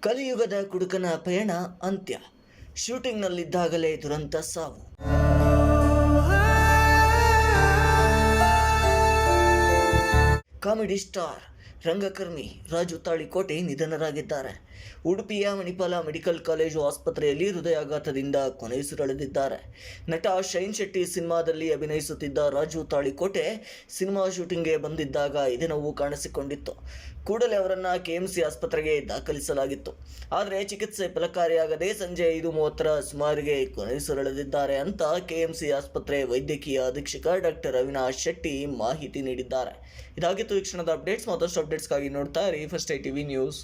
ಕಲಿಯುಗದ ಕುಡುಕನ ಪಯಣ ಅಂತ್ಯ. ಶೂಟಿಂಗ್ನಲ್ಲಿದ್ದಾಗಲೇ ದುರಂತ ಸಾವು. ಕಾಮಿಡಿ ಸ್ಟಾರ್ ರಂಗಕರ್ಮಿ ರಾಜು ತಾಳಿಕೋಟೆ ನಿಧನರಾಗಿದ್ದಾರೆ. ಉಡುಪಿಯ ಮಣಿಪಾಲ ಮೆಡಿಕಲ್ ಕಾಲೇಜು ಆಸ್ಪತ್ರೆಯಲ್ಲಿ ಹೃದಯಾಘಾತದಿಂದ ಕೊನೆಯುಸಿರೆಳೆದಿದ್ದಾರೆ. ನಟ ಶೈನ್ ಶೆಟ್ಟಿ ಸಿನಿಮಾದಲ್ಲಿ ಅಭಿನಯಿಸುತ್ತಿದ್ದ ರಾಜು ತಾಳಿಕೋಟೆ ಸಿನಿಮಾ ಶೂಟಿಂಗ್ಗೆ ಬಂದಿದ್ದಾಗ ಇದೇ ನೋವು ಕಾಣಿಸಿಕೊಂಡಿತ್ತು. ಕೂಡಲೇ ಅವರನ್ನು ಕೆಎಂಸಿ ಆಸ್ಪತ್ರೆಗೆ ದಾಖಲಿಸಲಾಗಿತ್ತು. ಆದರೆ ಚಿಕಿತ್ಸೆ ಫಲಕಾರಿಯಾಗದೆ ಸಂಜೆ ಐದು ಮೂವತ್ತರ ಸುಮಾರಿಗೆ ಕೊನೆಯುಸಿರೆಳೆದಿದ್ದಾರೆ ಅಂತ ಕೆಎಂಸಿ ಆಸ್ಪತ್ರೆ ವೈದ್ಯಕೀಯ ಅಧೀಕ್ಷಕ ಡಾಕ್ಟರ್ ಅವಿನಾಶ್ ಶೆಟ್ಟಿ ಮಾಹಿತಿ ನೀಡಿದ್ದಾರೆ. ಇದಾಗಿತ್ತು ವೀಕ್ಷಣದ ಕ್ಷಣದ ಅಪ್ಡೇಟ್ಸ್, ಮತ್ತಷ್ಟು ಅಪ್ಡೇಟ್ಸ್ಗಾಗಿ ನೋಡ್ತಾ ಇರಿ ಫಸ್ಟ್ ಐ ಟಿವಿ ನ್ಯೂಸ್